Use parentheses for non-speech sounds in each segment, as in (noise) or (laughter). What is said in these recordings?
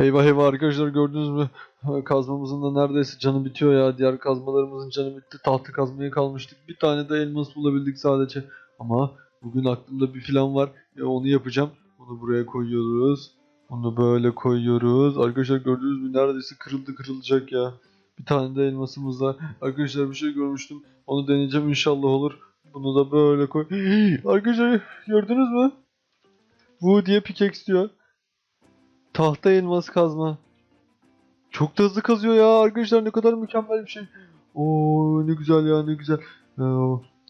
Eyvah eyvah arkadaşlar gördünüz mü? Kazmamızın da neredeyse canı bitiyor ya. Diğer kazmalarımızın canı bitti. Tahta kazmaya kalmıştık. Bir tane de elmas bulabildik sadece. Ama bugün aklımda bir plan var. E, onu yapacağım. Bunu buraya koyuyoruz. Bunu böyle koyuyoruz. Arkadaşlar gördünüz mü? Neredeyse kırıldı kırılacak ya. Bir tane de elmasımız var. Arkadaşlar bir şey görmüştüm. Onu deneyeceğim inşallah olur. Bunu da böyle koy. (gasps) Arkadaşlar gördünüz mü? Bu diye pickaxe diyor. Tahta elmas kazma. Çok da hızlı kazıyor ya arkadaşlar ne kadar mükemmel bir şey. Oo ne güzel ya ne güzel. Ee,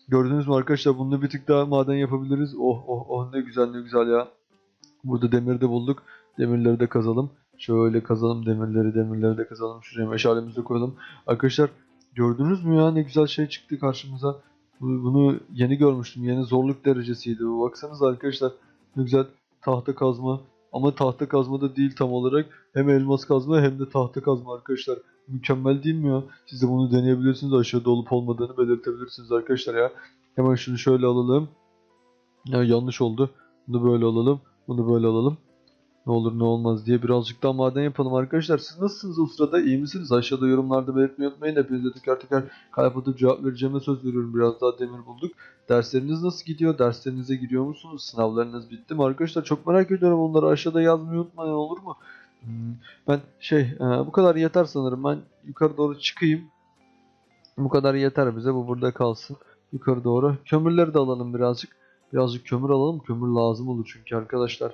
gördünüz mü arkadaşlar bununla bir tık daha maden yapabiliriz. Oh oh oh ne güzel ne güzel ya. Burada demir de bulduk. Demirleri de kazalım. Şöyle kazalım demirleri demirleri de kazalım. Şuraya meşalemizi koyalım. Arkadaşlar gördünüz mü ya ne güzel şey çıktı karşımıza. Bu- Bunu yeni görmüştüm. Yeni zorluk derecesiydi. Baksanıza arkadaşlar ne güzel tahta kazma. Ama tahta kazma da değil tam olarak. Hem elmas kazma hem de tahta kazma arkadaşlar. Mükemmel değil mi ya? Siz de bunu deneyebilirsiniz. Aşağıda olup olmadığını belirtebilirsiniz arkadaşlar ya. Hemen şunu şöyle alalım. Ya yanlış oldu. Bunu böyle alalım. Bunu böyle alalım. Ne olur ne olmaz diye birazcık daha maden yapalım arkadaşlar. Siz nasılsınız o sırada? İyi misiniz? Aşağıda yorumlarda belirtmeyi unutmayın. Hepinize teker teker kalp atıp cevap vereceğime söz veriyorum. Biraz daha demir bulduk. Dersleriniz nasıl gidiyor? Derslerinize giriyor musunuz? Sınavlarınız bitti mi arkadaşlar? Çok merak ediyorum onları aşağıda yazmayı unutmayın olur mu? Hmm, Ben şey e, bu kadar yeter sanırım. Ben yukarı doğru çıkayım. Bu kadar yeter bize. Bu burada kalsın. Yukarı doğru. Kömürleri de alalım birazcık. Birazcık kömür alalım. Kömür lazım olur çünkü arkadaşlar.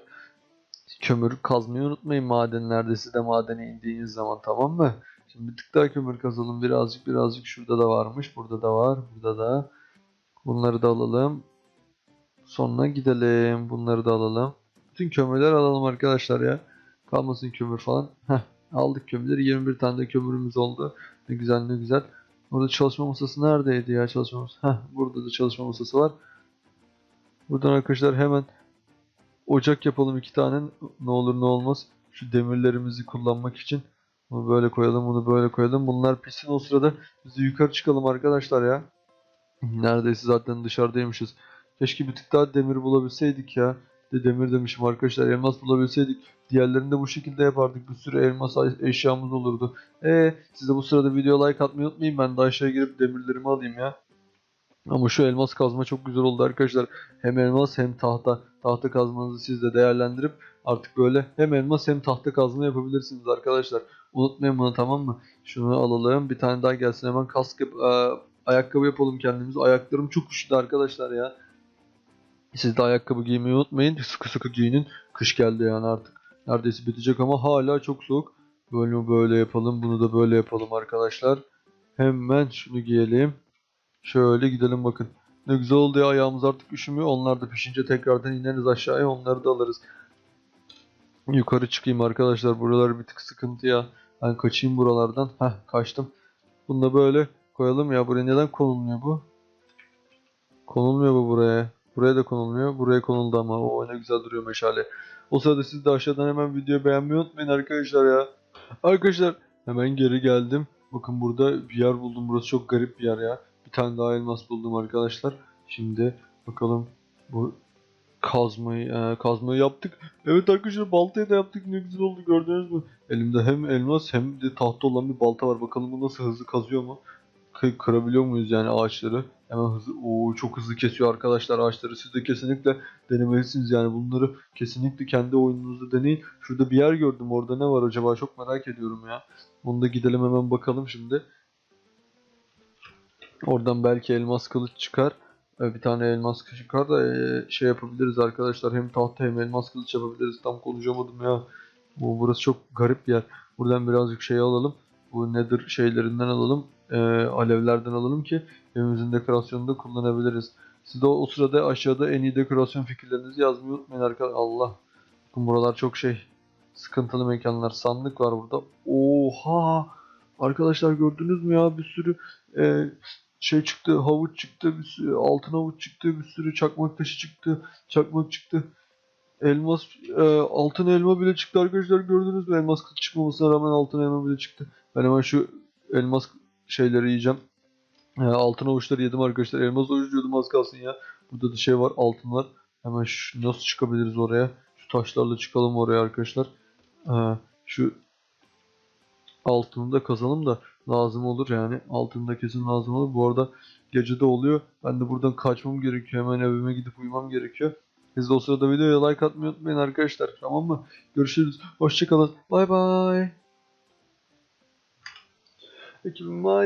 Kömür kazmayı unutmayın madenlerde siz de madene indiğiniz zaman tamam mı? Şimdi bir tık daha kömür kazalım birazcık birazcık şurada da varmış. Burada da var. Burada da. Bunları da alalım. Sonra gidelim. Bunları da alalım. Bütün kömürleri alalım arkadaşlar ya. Kalmasın kömür falan. Heh, aldık kömürleri. 21 tane de kömürümüz oldu. Ne güzel ne güzel. Burada çalışma masası neredeydi ya çalışma masası? Heh, burada da çalışma masası var. Buradan arkadaşlar hemen ocak yapalım iki tane. Ne olur ne olmaz. Şu demirlerimizi kullanmak için. Bunu böyle koyalım, bunu böyle koyalım. Bunlar pişsin o sırada biz de yukarı çıkalım arkadaşlar ya. Neredeyse zaten dışarıdaymışız. Keşke bir tık daha demir bulabilseydik ya. De demir demişim arkadaşlar. Elmas bulabilseydik. Diğerlerini de bu şekilde yapardık. Bir sürü elmas eşyamız olurdu. Ee, siz de bu sırada video like atmayı unutmayın. Ben de aşağıya girip demirlerimi alayım ya. Ama şu elmas kazma çok güzel oldu arkadaşlar. Hem elmas hem tahta. Tahta kazmanızı siz de değerlendirip artık böyle hem elmas hem tahta kazma yapabilirsiniz arkadaşlar. Unutmayın bunu tamam mı? Şunu alalım. Bir tane daha gelsin hemen kask yap- e, ayakkabı yapalım kendimize. Ayaklarım çok üşüdü arkadaşlar ya. Siz de ayakkabı giymeyi unutmayın. Sıkı sıkı giyinin. Kış geldi yani artık. Neredeyse bitecek ama hala çok soğuk. Böyle böyle yapalım. Bunu da böyle yapalım arkadaşlar. Hemen şunu giyelim. Şöyle gidelim bakın. Ne güzel oldu ya ayağımız artık üşümüyor. Onlar da pişince tekrardan ineriz aşağıya onları da alırız. Yukarı çıkayım arkadaşlar. Buralar bir tık sıkıntı ya. Ben kaçayım buralardan. Heh kaçtım. Bunu da böyle koyalım ya. Buraya neden konulmuyor bu? Konulmuyor bu buraya. Buraya da konulmuyor. Buraya konuldu ama. O ne güzel duruyor meşale. O sırada siz de aşağıdan hemen videoyu beğenmeyi unutmayın arkadaşlar ya. Arkadaşlar hemen geri geldim. Bakın burada bir yer buldum. Burası çok garip bir yer ya. Bir tane daha elmas buldum arkadaşlar. Şimdi bakalım bu kazmayı e, kazmayı yaptık. Evet arkadaşlar baltayı da yaptık. Ne güzel oldu gördünüz mü? Elimde hem elmas hem de tahta olan bir balta var. Bakalım bu nasıl hızlı kazıyor mu? Kı- kırabiliyor muyuz yani ağaçları? Hemen hızlı. Oo çok hızlı kesiyor arkadaşlar ağaçları. Siz de kesinlikle denemelisiniz yani bunları kesinlikle kendi oyununuzda deneyin. Şurada bir yer gördüm. Orada ne var acaba? Çok merak ediyorum ya. Bunu da gidelim hemen bakalım şimdi. Oradan belki elmas kılıç çıkar. Ee, Bir tane elmas kılıç çıkar da ee, şey yapabiliriz arkadaşlar. Hem tahta hem elmas kılıç yapabiliriz. Tam konuşamadım ya. Bu burası çok garip bir yer. Buradan birazcık şey alalım. Bu nedir şeylerinden alalım. Ee, alevlerden alalım ki evimizin dekorasyonunda kullanabiliriz. Siz de o sırada aşağıda en iyi dekorasyon fikirlerinizi yazmayı unutmayın arkadaşlar. Allah. Bakın buralar çok şey sıkıntılı mekanlar. Sandık var burada. Oha! Arkadaşlar gördünüz mü ya bir sürü e, şey çıktı, havuç çıktı, bir sürü altın havuç çıktı, bir sürü çakmak taşı çıktı, çakmak çıktı. Elmas, e, altın elma bile çıktı arkadaşlar gördünüz mü? Elmas çıkmamasına rağmen altın elma bile çıktı. Ben hemen şu elmas şeyleri yiyeceğim. E, altın havuçları yedim arkadaşlar. Elmas havuç diyordum az kalsın ya. Burada da şey var, altın var. Hemen şu, nasıl çıkabiliriz oraya? Şu taşlarla çıkalım oraya arkadaşlar. E, Şu altını da kazalım da lazım olur yani. Altını da kesin lazım olur. Bu arada gece de oluyor. Ben de buradan kaçmam gerekiyor. Hemen evime gidip uyumam gerekiyor. Siz de o sırada videoya like atmayı unutmayın arkadaşlar. Tamam mı? Görüşürüz. Hoşçakalın. Bay bay. Ekibim Maya.